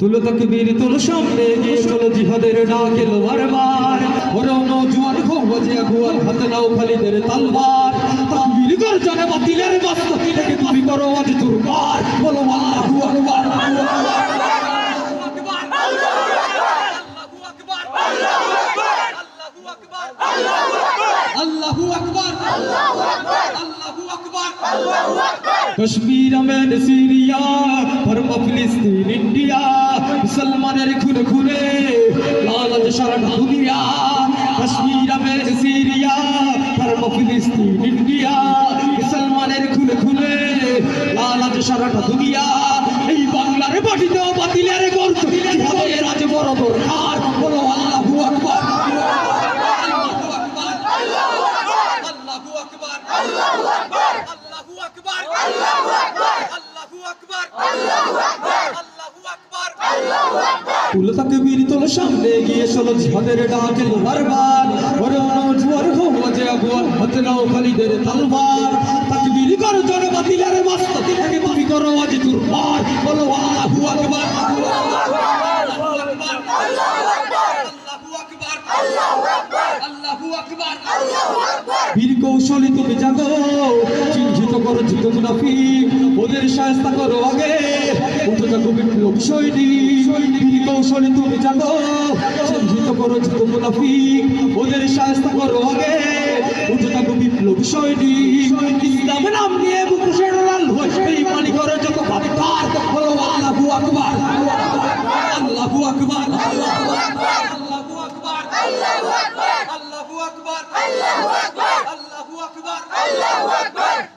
তুলো তকবীর, তুলো সামনে চলো জিহাদের ডাক এলো বারবার ওরা নৌজওয়ান খোঁজে আগুয়ার হাতে নাও খালিদের তালবার। তকবীর গর্জনে বাতিলের বাস্তবি থেকে তুমি করো আজ দুর্বার। বলো আল্লাহু আকবার, আল্লাহু কাশ্মীর আমেন সিরিয়া ইন্ডিয়া মুসলমানের সামনে গিয়ে চলো জিহাদের ডাক বারবার হো মজে আগুয়ার হাতে নাও খালিদের তালবার। তাকবীর করো জনে বাতিলের মাস্ত থেকে তুমি করো আজ দুর্বার বলো, আল্লাহু আকবার বীর কৌশলী তুমি জাগো, চিহ্নিত করো জিত মুনাফিক ওদের সাহস্তা করো আগে চিহ্নিত করো জিত মুনাফিক ওদের সাহস্তা করো আগে উঠে থাকো বিপ্লব বিষয়টি ইসলাম নাম নিয়ে বুকু সেরাল এই পানি করে যত ভাবতার হলো আল্লাহু আকবার। আল্লাহু আকবার আল্লাহু আকবার আল্লাহু আকবার আল্লাহু আকবার আল্লাহু আকবার আল্লাহু আকবার আল্লাহু আকবার।